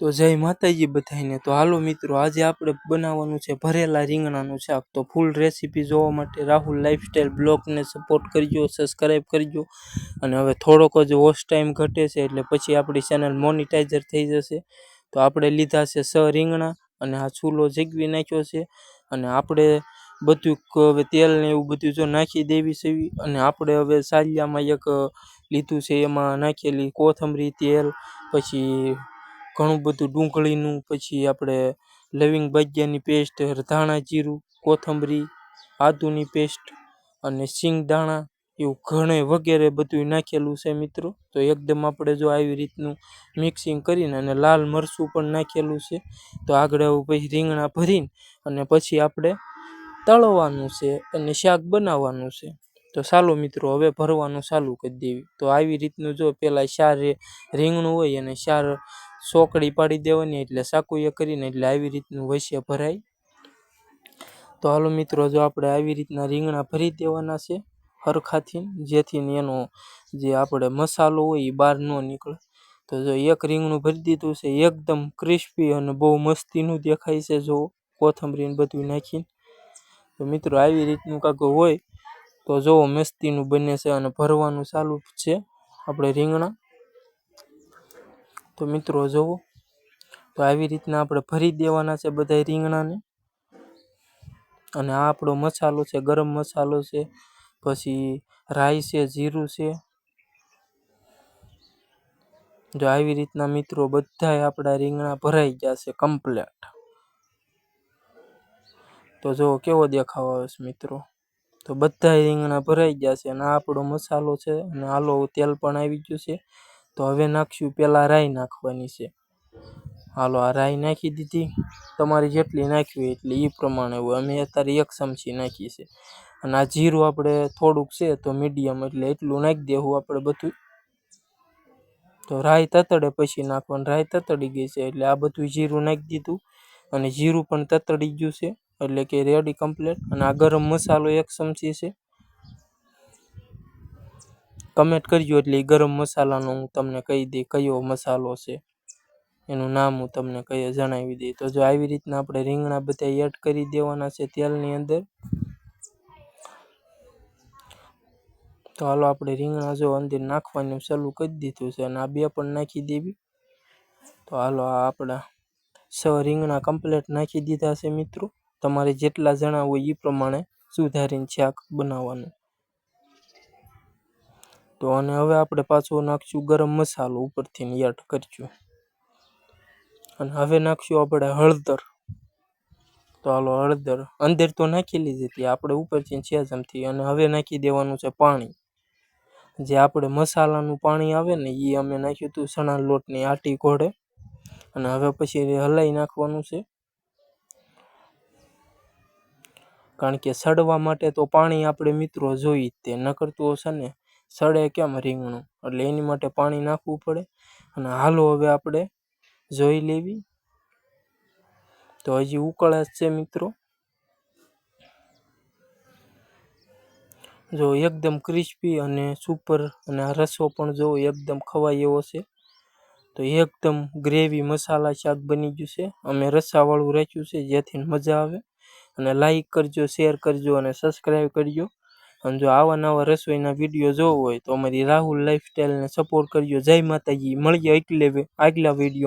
તો જય માતાજી બધાને તો હાલો મિત્રો, આજે આપણે બનાવવાનું છે ભરેલા રીંગણાનું શાક. તો ફૂલ રેસીપી જોવા માટે રાહુલ લાઇફસ્ટાઈલ બ્લોગને સપોર્ટ કરજો સબસ્ક્રાઈબ કરજો. અને હવે થોડોક જ વોચ ટાઈમ ઘટે છે એટલે પછી આપણી ચેનલ મોનિટાઈઝર થઈ જશે. તો આપણે લીધા છે સ રીંગણા અને આ ચૂલો જગવી નાખ્યો છે. અને આપણે બધું હવે તેલ ને એવું બધું જો નાખી દેવી છે અને આપણે હવે સાલિયામાં એક લીધું છે, એમાં નાખેલી કોથમરી, તેલ, પછી ઘણું બધું ડુંગળીનું, પછી આપણે લવિંગ બાજિયાની પેસ્ટ ધાણા જીરું, કોથમરી, આદુની પેસ્ટ અને સિંગ દાણા એવું ઘણે વગેરે બધું નાખેલું છે મિત્રો. તો એકદમ આપણે જો આવી રીતનું મિક્સિંગ કરીને અને લાલ મરચું પણ નાખેલું છે, તો આગળ પછી રીંગણા ભરીને અને પછી આપણે તળવાનું છે અને શાક બનાવવાનું છે. તો ચાલો મિત્રો, હવે ભરવાનું ચાલુ કરી દેવી. તો આવી રીતનું જો પહેલાં ચાર રીંગણું હોય અને ચાર સોકડી પાડી દેવાની એટલે સાકુએ કરીને એટલે આવી રીતનું વૈશ્ય ભરાય. તો હાલો મિત્રો, જો આપણે આવી રીતના રીંગણા ભરી દેવાના છે હરખાથી, જેથી એનો જે આપણે મસાલો હોય એ બહાર ન નીકળે. તો જો એક રીંગણું ભરી દીધું છે, એકદમ ક્રિસ્પી અને બહુ મસ્તીનું દેખાય છે, જો કોથમરીને બધું નાખીને. તો મિત્રો, આવી રીતનું કાંક હોય તો જોવો મસ્તીનું બને છે અને ભરવાનું ચાલુ છે આપણે રીંગણા. તો મિત્રો જુઓ તો આવી રીતના આપણે ભરી દેવાના છે બધા રીંગણાને. અને આ આપણો મસાલો છે, ગરમ મસાલો છે, પછી રાઈ છે, જીરું છે. જો આવી રીતના મિત્રો બધાય આપણા રીંગણા ભરાઈ ગયા છે કમ્પ્લેટ તો જો કેવો દેખાવ આવે છે મિત્રો. તો બધા રીંગણા ભરાઈ ગયા છે અને આ આપણો મસાલો છે અને આલો તેલ પણ આવી ગયું છે. તો હવે નાખશું પહેલાં રાઈ નાખવાની છે. હાલો, આ રાઈ નાખી દીધી. તમારે જેટલી નાખવી હોય એટલી એ પ્રમાણે હોય. અમે અત્યારે એક ચમચી નાખીએ છીએ અને આ જીરું આપણે થોડુંક છે, તો મીડિયમ એટલે એટલું નાખી દેવું આપણે બધું. તો રાઈ તતડે પછી નાખવાનું. રાઈ તતડી ગઈ છે, એટલે આ બધું જીરું નાખી દીધું. અને જીરું પણ તતડી ગયું છે, એટલે કે રેડી કમ્પ્લેટ. અને આ ગરમ મસાલો એક ચમચી છે. કમેન્ટ કરજો એટલે ગરમ મસાલાનો હું તમને કહી દઈ કયો મસાલો છે. એનું નામ હું તમને કહી જણાવી દઈ તો જો આવી રીતના આપણે રીંગણા બધા એડ કરી દેવાના છે તેલની અંદર. તો હાલો આપણે રીંગણા જો અંદર નાખવાનું ચાલુ કરી દીધું છે અને આ બે પણ નાખી દેવી. તો હાલો આ આપણા સ રીંગણા કમ્પ્લેટ નાખી દીધા છે મિત્રો. તમારે જેટલા જણા હોય એ પ્રમાણે સુધારીને શાક બનાવવાનું. તો અને હવે આપણે પાછો નાખશું ગરમ મસાલો ઉપરથી યાદ કરશું અને હવે નાખશું આપણે હળદર. તો હાલો હળદર. અંદર તો નાખી લીધી હતી, આપણે ઉપરથી છે જમથી અને હવે નાખી દેવાનું છે પાણી. જે આપણે મસાલાનું પાણી આવે ને એ અમે નાખ્યું હતું ચણા લોટની આટી ઘોડે. અને હવે પછી હલાઈ નાખવાનું છે. કારણ કે સડવા માટે તો પાણી આપણે મિત્રો જોઈએ તે તે નકરતું હશે ને સડે કેમ રીંગણું? એટલે એની માટે પાણી નાખવું પડે અને હાલો હવે આપણે જોઈ લેવી. તો હજી ઉકળે જ છે મિત્રો. જો એકદમ ક્રિસ્પી અને સુપર અને રસો પણ જો એકદમ ખવાય એવો છે. તો એકદમ ગ્રેવી મસાલા શાક બની ગયું છે. અમે રસાવાળું રાખ્યું છે જેથી મજા આવે. અને લાઈક કરજો શેર કરજો અને સબસ્ક્રાઈબ કરજો. અને જો આવા નવા રસોઈના વીડિયો જોવો હોય તો અમારી રાહુલ લાઈફસ્ટાઈલને સપોર્ટ કરજો. જય માતાજી. મળીએ એટલે આગલા વીડિયો